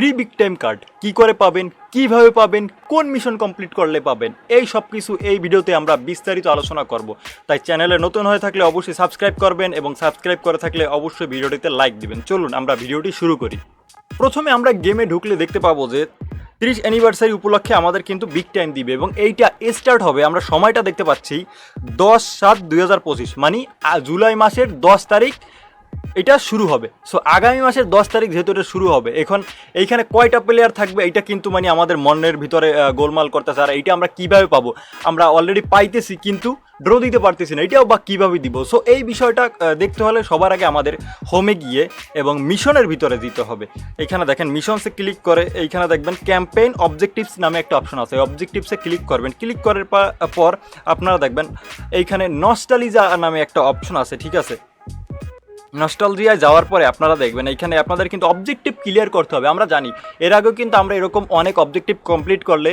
Free big time card কি করে পাবেন, কীভাবে পাবেন, কোন মিশন কমপ্লিট করলে পাবেন, এই সব কিছু এই ভিডিওতে আমরা বিস্তারিত আলোচনা করব। তাই চ্যানেলে নতুন হয়ে থাকলে অবশ্যই সাবস্ক্রাইব করবেন এবং সাবস্ক্রাইব করে থাকলে অবশ্যই ভিডিওটিতে লাইক দিবেন। চলুন আমরা ভিডিওটি শুরু করি। প্রথমে আমরা গেমে ঢুকলে দেখতে পাবো যে তিরিশ অ্যানিভার্সারি উপলক্ষে আমাদের কিন্তু বিগ টাইম দিবে এবং এইটা স্টার্ট হবে, আমরা সময়টা দেখতে পাচ্ছি দশ সাত দুই হাজার পঁচিশ মানে জুলাই মাসের দশ তারিখ এটা শুরু হবে। সো আগামী মাসের দশ তারিখ যেহেতু এটা শুরু হবে, এখন এইখানে কয়টা প্লেয়ার থাকবে এটা কিন্তু মানে আমাদের মনের ভিতরে গোলমাল করতেছে। আর এইটা আমরা কীভাবে পাবো? আমরা অলরেডি পাইতেছি কিন্তু ড্র দিতে পারতেছি না। এটাও বা কীভাবে দিব? সো এই বিষয়টা দেখতে হলে সবার আগে আমাদের হোমে গিয়ে এবং মিশনের ভিতরে দিতে হবে। এইখানে দেখেন মিশনসে ক্লিক করে এইখানে দেখবেন ক্যাম্পেইন অবজেক্টিভস নামে একটা অপশন আছে। অবজেক্টিভসে ক্লিক করবেন। ক্লিক করার পর আপনারা দেখবেন, এইখানে নস্টালিজা নামে একটা অপশন আছে, ঠিক আছে? নস্টালজিয়ায় যাওয়ার পরে আপনারা দেখবেন এখানে আপনাদের কিন্তু অবজেক্টিভ ক্লিয়ার করতে হবে, আমরা জানি। এর আগেও কিন্তু আমরা এরকম অনেক অবজেক্টিভ কমপ্লিট করলে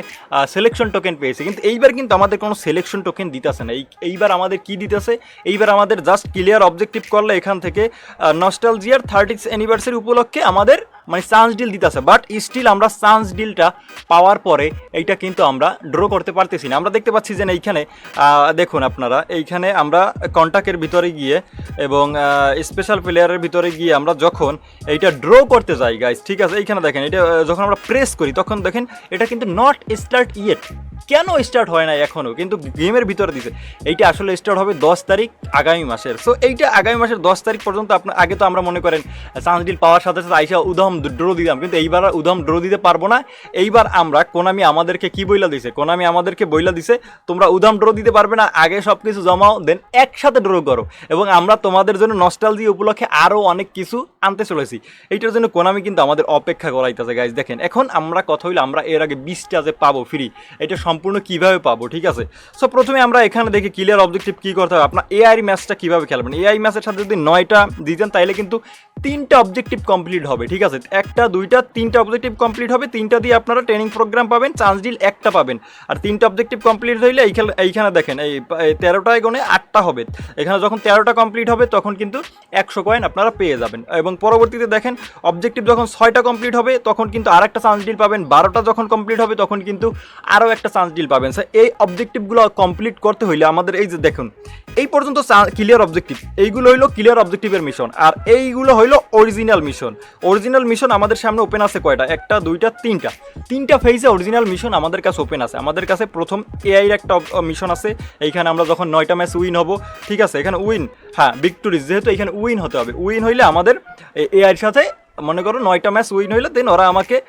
সিলেকশন টোকেন পেয়েছি। কিন্তু এইবার কিন্তু আমাদের কোনো সিলেকশন টোকেন দিতেছে না। এই, এইবার আমাদের কি দিতেছে? এইবার আমাদের জাস্ট ক্লিয়ার অবজেক্টিভ করলে এখান থেকে নস্টালজিয়ার থার্টি অ্যানিভার্সারি উপলক্ষে আমাদের মানে চান্স ডিল দিতেছে বাট স্টিল আমরা চান্স ডিলটা পাওয়ার পরে এইটা কিন্তু আমরা ড্র করতে পারতেছি না। আমরা দেখতে পাচ্ছি যে এইখানে দেখুন আপনারা, এইখানে আমরা কন্ট্যাক্টের ভিতরে গিয়ে এবং স্পেশাল প্লেয়ারের ভিতরে গিয়ে আমরা যখন এইটা ড্র করতে যাই গাইস ঠিক আছে? এইখানে দেখেন এটা যখন আমরা প্রেস করি, তখন দেখেন এটা কিন্তু নট স্টার্ট ইয়েট কেন স্টার্ট হয় না এখনও কিন্তু গেমের ভিতরে দিছে। এইটা আসলে স্টার্ট হবে দশ তারিখ আগামী মাসের। সো এইটা আগামী মাসের দশ তারিখ পর্যন্ত আপনার আগে তো আমরা মনে করেন চান্স ডিল পাওয়ার সাথে সাথে আইসা উদম ড্র দিতাম কিন্তু এইবার উদম ড্র দিতে পারব না। এইবার আমরা কোনামি আমাদেরকে কি বইলা দিছে? কোনামি আমাদেরকে বইলা দিছে, তোমরা উদম ড্র দিতে পারবে না, আগে সব কিছু জমাও দেন একসাথে ড্র করো। এবং আমরা তোমাদের জন্য নস্টালজি উপলক্ষে আরও অনেক কিছু আনতে চলেছি। এইটার জন্য কোনামি কিন্তু আমাদের অপেক্ষা করাইতেছে গাইজ দেখেন, এখন আমরা কথা হইলে, আমরা এর আগে বিশটা যে পাবো ফ্রি এটা সম্পূর্ণ কীভাবে পাবো, ঠিক আছে? সো প্রথমে আমরা এখানে দেখি ক্লিয়ার অবজেক্টিভ কী করতে হবে। আপনার এআই ম্যাচটা কীভাবে খেলবেন? এআই ম্যাচের সাথে যদি নয়টা দিতেন, তাইলে কিন্তু তিনটা অবজেক্টিভ কমপ্লিট হবে, ঠিক আছে? একটা, দুইটা, তিনটা অবজেক্টিভ কমপ্লিট হবে, তিনটা দিয়ে আপনারা ট্রেনিং প্রোগ্রাম পাবেন চান্স ডিল একটা পাবেন। আর তিনটা অবজেক্টিভ কমপ্লিট হইলে এইখানে এইখানে দেখেন, এই তেরোটায় গণে আটটা হবে। এখানে যখন তেরোটা কমপ্লিট হবে, তখন কিন্তু একশো কয়েন আপনারা পেয়ে যাবেন। এবং পরবর্তীতে দেখেন অবজেক্টিভ যখন ছয়টা কমপ্লিট হবে, তখন কিন্তু আর একটা চান্স ডিল পাবেন। বারোটা যখন কমপ্লিট হবে, তখন কিন্তু আরও একটা চান্স ডিল পাবেন। স্যার এই অবজেক্টিভগুলো কমপ্লিট করতে হইলে আমাদের এই যে দেখুন, এই পর্যন্ত ক্লিয়ার অবজেক্টিভ এইগুলো হইল ক্লিয়ার অবজেক্টিভের মিশন আর এইগুলো হইল অরিজিনাল মিশন অরিজিনাল মিশন আমাদের সামনে ওপেন আছে কয়টা? একটা, দুইটা, তিনটা। তিনটা ফেজে অরিজিনাল মিশন আমাদের কাছে ওপেন আছে। আমাদের কাছে প্রথম এআইয়ের একটা মিশন আছে। এইখানে আমরা যখন নয়টা ম্যাচ উইন হব, ঠিক আছে? এখানে উইন হ্যাঁ ভিক্টোরিজ যেহেতু এখানে উইন হতে হবে। উইন হইলে আমাদের এআইয়ের সাথে মনে করো নয়টা ম্যাচ উইন হইলে দেন ওরা আমাকে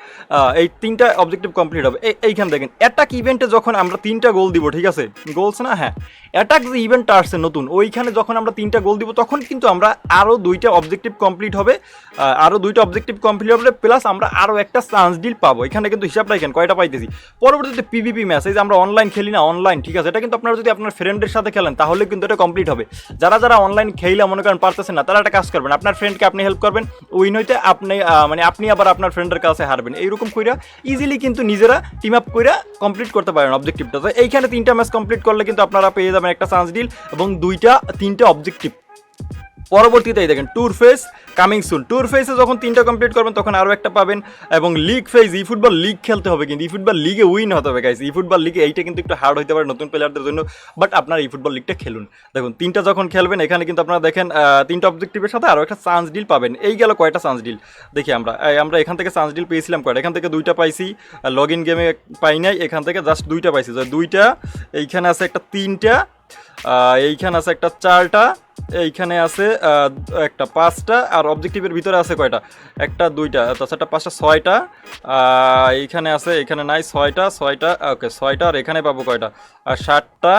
এই তিনটা অবজেক্টিভ কমপ্লিট হবে। এই- এইখানে দেখেন অ্যাটাক ইভেন্টে যখন আমরা তিনটা গোল দিব, ঠিক আছে? গোলস না? হ্যাঁ। অ্যাটাক যে ইভেন্টটা আসছে নতুন, ওইখানে যখন আমরা তিনটা গোল দিব, তখন কিন্তু আমরা আরও দুইটা অবজেক্টিভ কমপ্লিট হবে আরও দুইটা অবজেক্টিভ কমপ্লিট হবে প্লাস আমরা আরও একটা চান্স ডিল পাবো। এখানে কিন্তু হিসাব রাখেন কয়টা পাইতেছি? পরবর্তীতে পিভিপি ম্যাচ এই যে আমরা অনলাইন খেলি না অনলাইন ঠিক আছে? এটা কিন্তু আপনারা যদি আপনার ফ্রেন্ডের সাথে খেলেন, তাহলে কিন্তু এটা কমপ্লিট হবে। যারা যারা অনলাইন খেলে মনে করেন পারতেছেন না, তারা একটা কাজ করবেন, আপনার ফ্রেন্ডকে আপনি হেল্প করবেন উইন হইতে আপনি মানে আপনি আবার আপনার ফ্রেন্ডের কাছে হারবেন। এইরকম কইরা ইজিলি কিন্তু নিজেরা টিম আপ কইরা কমপ্লিট করতে পারেন অবজেক্টিভটা তো এইখানে তিনটা ম্যাচ কমপ্লিট করলে কিন্তু আপনারা পেয়ে যাবেন একটা চান্স ডিল এবং দুইটা, তিনটা অবজেক্টিভ পরবর্তীতে এই দেখেন tour phase coming soon tour ফেসে যখন তিনটা কমপ্লিট করবেন, তখন আরও একটা পাবেন। এবং লিগ ফেজ ই ফুটবল লিগ খেলতে হবে কিন্তু ই ফুটবল লিগে উইন হতে হবে গাইস ই ফুটবল লিগে এইটা কিন্তু একটু হার্ড হতে পারে নতুন প্লেয়ারদের জন্য। বাট আপনার এই ফুটবল লিগটা খেলুন। দেখুন, তিনটা যখন খেলবেন, এখানে কিন্তু আপনারা দেখেন তিনটা অবজেক্টিভের সাথে আরও একটা চান্স ডিল পাবেন। এই গেল কয়টা চান্স ডিল দেখি আমরা। আমরা এখান থেকে চান্স ডিল পেয়েছিলাম কয়টা? এখান থেকে দুইটা পাইছি। লগ ইন গেমে পাই নাই। এখান থেকে জাস্ট দুইটা পাইছি। দুইটা, এইখানে আছে একটা তিনটা এইখানে আছে একটা চারটা এইখানে আছে একটা পাঁচটা আর অবজেক্টিভের ভিতরে আছে কয়টা? একটা, দুইটা, তাছাড়া পাঁচটা, ছয়টা এইখানে আছে, এখানে নাই, ছয়টা ছয়টা ওকে ছয়টা আর এখানে পাবো কয়টা? আর ষাটটা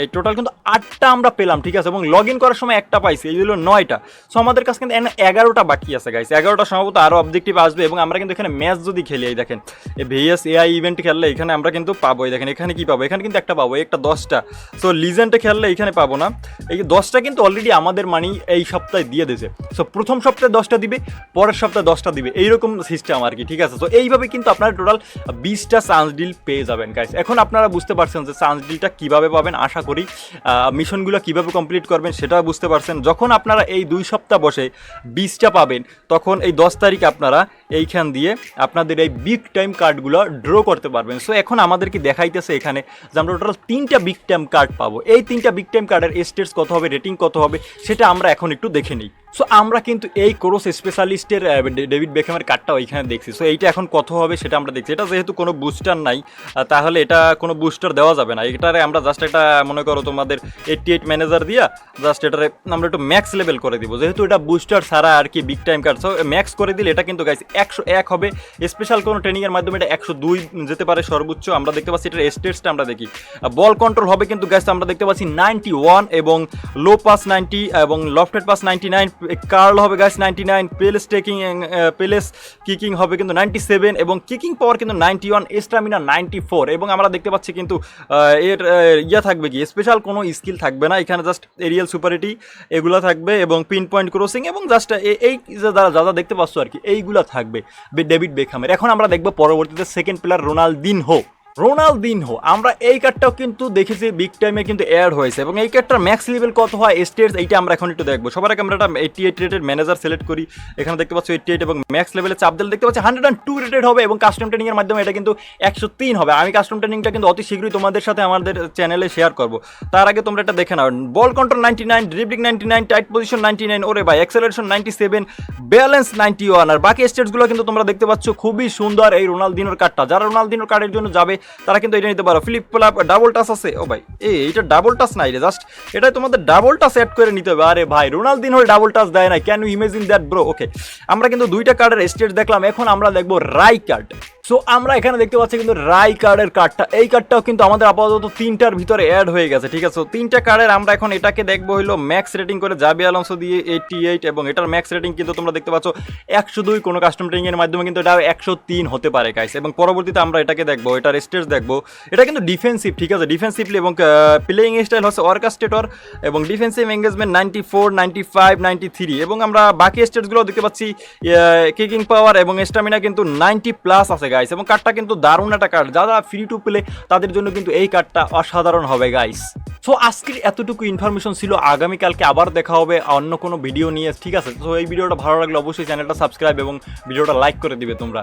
এই টোটাল কিন্তু আটটা আমরা পেলাম, ঠিক আছে? এবং লগ ইন করার সময় একটা পাইছি, এই হলো নয়টা। সো আমাদের কাছে কিন্তু এগারোটা বাকি আছে গাইস এগারোটা সম্ভবত আরও অবজেক্টিভ আসবে, এবং আমরা কিন্তু এখানে ম্যাচ যদি খেলি, এই দেখেন, এই ভিএস এআই ইভেন্ট খেললে এখানে আমরা কিন্তু পাবো, এই দেখেন, এখানে কি পাবো? এখানে কিন্তু একটা পাবো একটা দশটা। সো লিজেন্ডে খেললে এখানে পাবো না। এই দশটা কিন্তু অলরেডি আমাদের মানি এই সপ্তাহে দিয়ে দিয়েছে। সো প্রথম সপ্তাহে দশটা দিবে, পরের সপ্তাহে দশটা দিবে, এইরকম সিস্টেম আর কি, ঠিক আছে? তো এইভাবে কিন্তু আপনারা টোটাল বিশটা চান্স ডিল পেয়ে যাবেন গাইস এখন আপনারা বুঝতে পারছেন যে চান্স ডিলটা কীভাবে পাবেন, আশা করি মিশনগুলো কীভাবে কমপ্লিট করবেন সেটাও বুঝতে পারছেন। যখন আপনারা এই দুই সপ্তাহ বসে বীজটা পাবেন, তখন এই দশ তারিখ আপনারা এইখান দিয়ে আপনাদের এই বিগ টাইম কার্ডগুলো ড্র করতে পারবেন। সো এখন আমাদেরকে দেখাইতেছে এখানে যে আমরা টোটাল তিনটা বিগ টাইম কার্ড পাবো। এই তিনটা বিগ টাইম কার্ডের স্টেটস কত হবে রেটিং কত হবে, সেটা আমরা এখন একটু দেখে নিই। সো আমরা কিন্তু এই কোর্স স্পেশালিস্টের ডেভিড বেখামের কার্ডটা ওইখানে দেখছি। সো এইটা এখন কত হবে সেটা আমরা দেখছি। এটা যেহেতু কোনো বুস্টার নাই তাহলে এটা কোনো বুস্টার দেওয়া যাবে না। এটারে আমরা জাস্ট একটা, মনে করো তোমাদের এইটটি এইট ম্যানেজার দিয়া জাস্ট এটারে আমরা একটু ম্যাক্স লেভেল করে দিব। যেহেতু এটা বুস্টার ছাড়া আর কি big time card so max করে দিলে এটা কিন্তু গাইস একশো এক হবে। স্পেশাল কোনো ট্রেনিংয়ের মাধ্যমে এটা একশো দুই যেতে পারে সর্বোচ্চ। আমরা দেখতে পাচ্ছি এটার স্টেটসটা আমরা দেখি। বল কন্ট্রোল হবে কিন্তু গ্যাস আমরা দেখতে পাচ্ছি নাইনটি ওয়ান এবং লো পাস নাইনটি এবং lofted pass ninety nine curl হবে gas ninety nine place taking place kicking হবে কিন্তু নাইনটি সেভেন এবং কিকিং পাওয়ার কিন্তু ninety one stamina ninety four এবং আমরা দেখতে পাচ্ছি কিন্তু এর ইয়া থাকবে কি? স্পেশাল কোনো স্কিল থাকবে না। এখানে জাস্ট এরিয়াল সুপারিটি এগুলো থাকবে এবং পিন পয়েন্ট ক্রসিং এবং জাস্ট এই যা যা দেখতে পাচ্ছ আর কি, এইগুলো থাকবে। বে- ডেভিড বেখামের এখন আমরা দেখব পরবর্তীতে সেকেন্ড প্লেয়ার রোনালদিনহো। রোনালদিনহো, আমরা এই কার্ডটাও কিন্তু দেখেছি বিগ টাইমে কিন্তু অ্যাড হয়েছে এবং এই কার্ডটার ম্যাক্স লেভেল কত হয় স্টেটস এইটা আমরা এখন একটু দেখব। সবার আগে আমরা একটা eighty eight rated manager select করি, এখানে দেখতে পাচ্ছ এইটি এইট এবং ম্যাক্স লেভেলে চাপ দিলে দেখতে পাচ্ছি হান্ড্রেড অ্যান্ড টু রেটেড হবে এবং কাস্টম ট্রেনিংয়ের মাধ্যমে এটা কিন্তু একশো তিন হবে। আমি কাস্টম ট্রেনিংটা কিন্তু অতি শীঘ্রই তোমাদের সাথে আমাদের চ্যানেলে শেয়ার করব। তার আগে তোমরা এটা দেখে নাও। Ball control ninety nine dribbling ninety nine tight position ninety nine ওরে ভাই acceleration ninety seven balance ninety one আর বাকি স্টেটসগুলো কিন্তু তোমরা দেখতে পাচ্ছ খুবই সুন্দর এই রোনালদিনোর কার্ডটা যারা রোনালদিনোর কার্ডের জন্য যাবে তারা কিন্তু এটা নিতে পারো। ফ্লিপ ফ্লাপ ডাবল টাচ আছে। ও ভাই, এই এটা ডাবল টাচ নাই রে জাস্ট এটা তোমাদের ডাবল টাচ অ্যাড করে নিতে হবে। আরে ভাই, রোনালদিন হল ডাবল টাচ দেয় না can you imagine that bro okay আমরা কিন্তু দুইটা কার্ডের স্টেট দেখলাম। এখন আমরা দেখব রাই কার্ড সো আমরা এখানে দেখতে পাচ্ছি কিন্তু রাই কার্ডের কার্ডটা এই কার্ডটাও কিন্তু আমাদের আপাতত তিনটার ভিতরে অ্যাড হয়ে গেছে, ঠিক আছে? তিনটা কার্ডের আমরা এখন এটাকে দেখব হলো ম্যাক্স রেটিং করে জাবি আলমসো দিয়ে এইটি এইট এবং এটার ম্যাক্স রেটিং কিন্তু তোমরা দেখতে পাচ্ছ একশো দুই, কোনো কাস্টম এর মাধ্যমে কিন্তু এটা একশো তিন হতে পারে গাইস এবং পরবর্তীতে আমরা এটাকে দেখব, এটার স্টেজ দেখব। এটা কিন্তু ডিফেন্সিভ ঠিক আছে? ডিফেন্সিভলি এবং প্লেয়িং স্টাইল হচ্ছে অর্কাস্টেটর এবং defensive engagement ninety four ninety five ninety three এবং আমরা বাকি স্টেটসগুলো দেখতে পাচ্ছি কিকিং পাওয়ার এবং স্টামিনা কিন্তু নাইনটি প্লাস আছে গাইস এবং কার্ডটা কিন্তু দারুণ একটা কার্ড যারা ফ্রি টু প্লে তাদের জন্য কিন্তু এই কার্ডটা অসাধারণ হবে গাইস সো আজকের এতটুকু ইনফরমেশন ছিল, আগামীকালকে আবার দেখা হবে অন্য কোনো ভিডিও নিয়ে, ঠিক আছে? তো এই ভিডিওটা ভালো লাগলে অবশ্যই চ্যানেলটা সাবস্ক্রাইব এবং ভিডিওটা লাইক করে দিবে তোমরা।